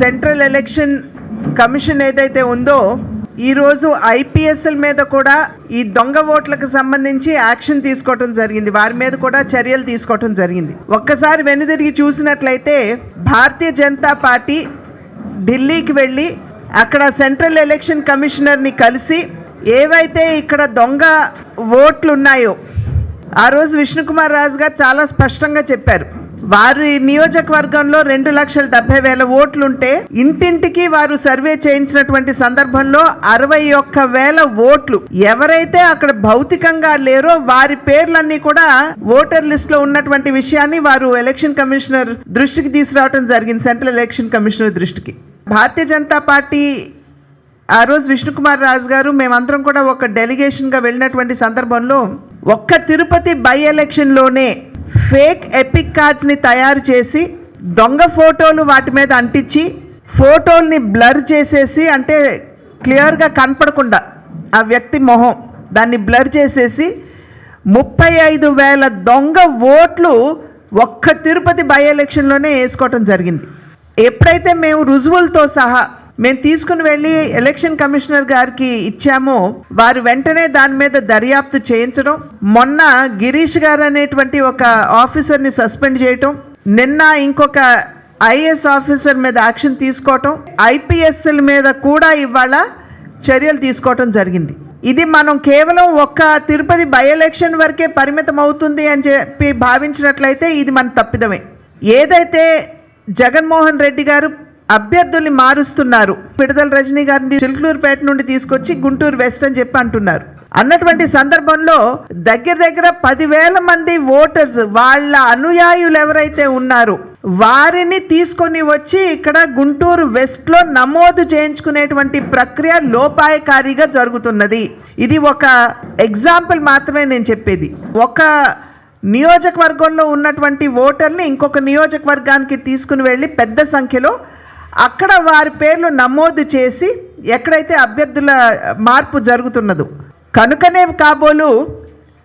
Central election commission ఏదైతే ఉందో ఈరోజు ఐపీఎస్ఎల్ మీద కూడా ఈ దొంగ ఓట్లకు సంబంధించి యాక్షన్ తీసుకోవటం జరిగింది. వారి మీద కూడా చర్యలు తీసుకోవటం జరిగింది. ఒక్కసారి వెనుదిరిగి చూసినట్లయితే భారతీయ జనతా పార్టీ ఢిల్లీకి వెళ్ళి అక్కడ సెంట్రల్ ఎలక్షన్ కమిషనర్ని కలిసి ఏవైతే ఇక్కడ దొంగ ఓట్లు ఉన్నాయో ఆ రోజు విష్ణుకుమార్ రాజు గారు చాలా స్పష్టంగా చెప్పారు. వారి నియోజకవర్గంలో రెండు లక్షల డెబ్బై వేల ఓట్లుంటే ఇంటింటికి వారు సర్వే చేయించినటువంటి సందర్భంలో అరవై ఒక్క వేల ఓట్లు ఎవరైతే అక్కడ భౌతికంగా లేరో వారి పేర్లన్నీ కూడా ఓటర్ లిస్ట్లో ఉన్నటువంటి విషయాన్ని వారు ఎలక్షన్ కమిషనర్ దృష్టికి తీసుకురావడం జరిగింది సెంట్రల్ ఎలక్షన్ కమిషనర్ దృష్టికి. భారతీయ జనతా పార్టీ ఆ రోజు విష్ణుకుమార్ రాజు గారు మేమందరం కూడా ఒక డెలిగేషన్గా వెళ్ళినటువంటి సందర్భంలో ఒక్క తిరుపతి బై ఎలక్షన్లోనే ఫేక్ ఎపిక్ కార్డ్స్ని తయారు చేసి దొంగ ఫోటోలు వాటి మీద అంటించి ఫోటోల్ని బ్లర్ చేసేసి అంటే క్లియర్గా కనపడకుండా ఆ వ్యక్తి మొహం దాన్ని బ్లర్ చేసేసి ముప్పై ఐదు వేల దొంగ ఓట్లు ఒక్క తిరుపతి బై ఎలక్షన్లోనే వేసుకోవటం జరిగింది. ఎప్పుడైతే మేము రుజువులతో సహా మేము తీసుకుని వెళ్ళి ఎలక్షన్ కమిషనర్ గారికి ఇచ్చామో. వారు వెంటనే దాని మీద దర్యాప్తు చేయించడం మొన్న గిరీష్ గారు అనేటువంటి ఒక ఆఫీసర్ని సస్పెండ్ చేయటం నిన్న ఇంకొక ఐఏఎస్ ఆఫీసర్ మీద యాక్షన్ తీసుకోవటం ఐపీఎస్ఎల్ మీద కూడా ఇవాళ చర్యలు తీసుకోవటం జరిగింది. ఇది మనం కేవలం ఒక్క తిరుపతి బై ఎలక్షన్ వరకే పరిమితం అవుతుంది అని చెప్పి భావించినట్లయితే ఇది మన తప్పిదమే. ఏదైతే జగన్మోహన్ రెడ్డి గారు అభ్యర్థుల్ని మారుస్తున్నారు. పిడతల రజనీ గారిని చిల్కలూరుపేట నుండి తీసుకొచ్చి గుంటూరు వెస్ట్ అని చెప్పి అంటున్నారు. అన్నటువంటి సందర్భంలో దగ్గర దగ్గర పదివేల మంది ఓటర్స్ వాళ్ళ అనుయాయులు ఎవరైతే ఉన్నారో వారిని తీసుకొని వచ్చి ఇక్కడ గుంటూరు వెస్ట్లో నమోదు చేయించుకునేటువంటి ప్రక్రియ లోపాయకారిగా జరుగుతున్నది. ఇది ఒక ఎగ్జాంపుల్ మాత్రమే నేను చెప్పేది. ఒక నియోజకవర్గంలో ఉన్నటువంటి ఓటర్ని ఇంకొక నియోజకవర్గానికి తీసుకుని వెళ్ళి పెద్ద సంఖ్యలో అక్కడ వారి పేర్లు నమోదు చేసి ఎక్కడైతే అభ్యర్థుల మార్పు జరుగుతున్నదో. కనుకనే కాబోలు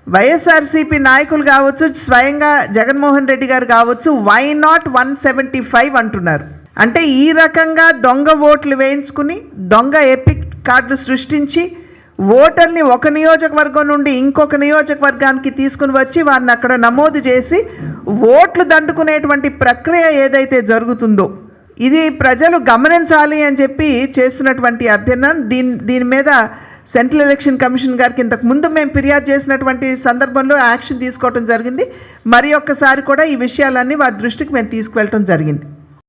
వైఎస్ఆర్సీపీ నాయకులు కావచ్చు స్వయంగా జగన్మోహన్ రెడ్డి గారు కావచ్చు why not one seventy five అంటున్నారు. అంటే ఈ రకంగా దొంగ ఓట్లు వేయించుకుని దొంగ ఎపిక్ కార్డులు సృష్టించి ఓటర్ని ఒక నియోజకవర్గం నుండి ఇంకొక నియోజకవర్గానికి తీసుకుని వచ్చి వారిని అక్కడ నమోదు చేసి ఓట్లు దండుకునేటువంటి ప్రక్రియ ఏదైతే జరుగుతుందో ఇది ప్రజలు గమనించాలి అని చెప్పి చేస్తున్నటువంటి అభ్యర్థన. దీని దీని మీద సెంట్రల్ ఎలక్షన్ కమిషన్ గారికి ఇంతకు ముందు మేము ఫిర్యాదు చేసినటువంటి సందర్భంలో యాక్షన్ తీసుకోవడం జరిగింది. మరి ఒక్కసారి కూడా ఈ విషయాలన్నీ వారి దృష్టికి మేము తీసుకువెళ్ళటం జరిగింది.